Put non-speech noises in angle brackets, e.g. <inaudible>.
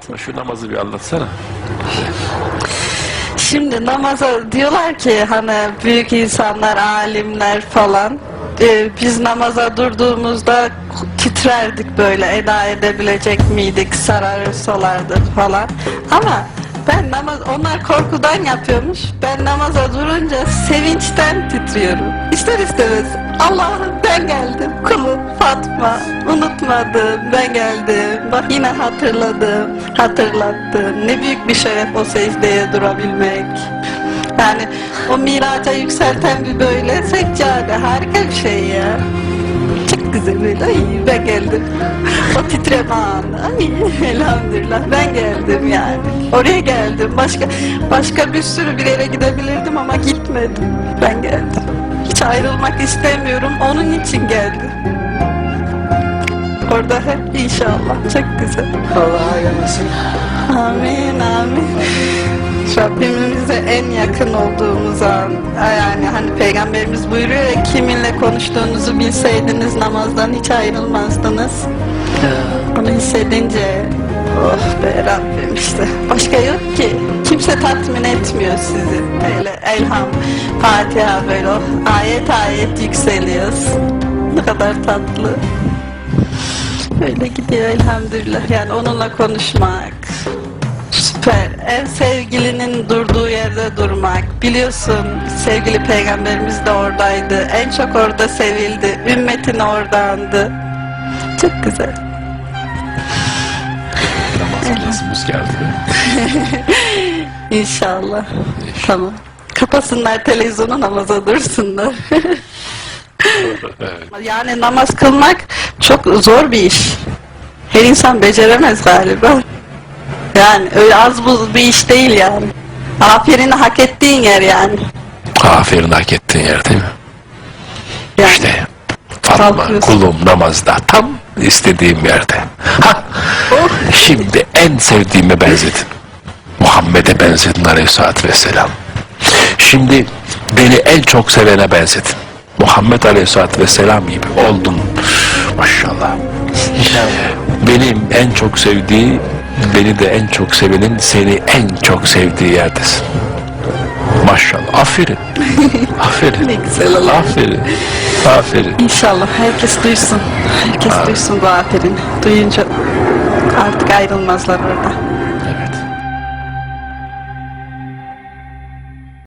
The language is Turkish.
Fatma şu namazı bir anlatsana. Şimdi namaza diyorlar ki hani büyük insanlar, alimler falan e, biz namaza durduğumuzda titrerdik böyle eda edebilecek miydik, sarar solardık falan. Ama ben namaz, onlar korkudan yapıyormuş. Ben namaza durunca sevinçten titriyorum. İster istemez Allah'ım ben geldim. Kulum Fatma. Unutmadım. Ben geldim. Bak yine hatırladım. Hatırlattım. Ne büyük bir şeref o secdeye durabilmek. Yani o miraca yükselten bir böyle seccade. Harika bir şey ya. Güzel. Ay ben geldim. <laughs> O titreme anı. Ay elhamdülillah ben geldim yani. Oraya geldim. Başka başka bir sürü bir yere gidebilirdim ama gitmedim. Ben geldim. Hiç ayrılmak istemiyorum. Onun için geldim. Orada hep inşallah. Çok güzel. Allah ayırmasın. Amin amin. Rabbimize en yakın olduğumuz an. Yani hani peygamberimiz buyuruyor ya kiminle konuştuğunuzu bilseydiniz namazdan hiç ayrılmazdınız. Onu hissedince oh be Rabbim işte. Başka yok ki. Kimse tatmin etmiyor sizi. Böyle elham Fatiha böyle oh, ayet ayet yükseliyoruz. Ne kadar tatlı. Öyle gidiyor elhamdülillah. Yani onunla konuşmak Süper. En sevgilinin durduğu yerde durmak. Biliyorsun sevgili peygamberimiz de oradaydı. En çok orada sevildi. Ümmetin oradandı. Çok güzel. Namaz kılasımız geldi. <laughs> İnşallah. Tamam. Kapasınlar televizyonu namaza dursunlar. evet. yani namaz kılmak çok zor bir iş. Her insan beceremez galiba. Yani öyle az buz bir iş değil yani. Aferin hak ettiğin yer yani. Aferin hak ettiğin yer değil mi? yani. İşte Fatma kulum namazda tam istediğim yerde. Ha, Oh. şimdi en sevdiğime benzedin. Muhammed'e benzedin aleyhissalatü vesselam. Şimdi beni en çok sevene benzedin. Muhammed aleyhissalatü vesselam gibi oldun. Maşallah. Benim en çok sevdiği, beni de en çok sevenin seni en çok sevdiği yerdesin. Maşallah. Aferin. <laughs> Aferin. Ne güzel Allah. Aferin. Aferin. İnşallah herkes duysun. Herkes duysun bu aferin. Duyunca artık ayrılmazlar orada.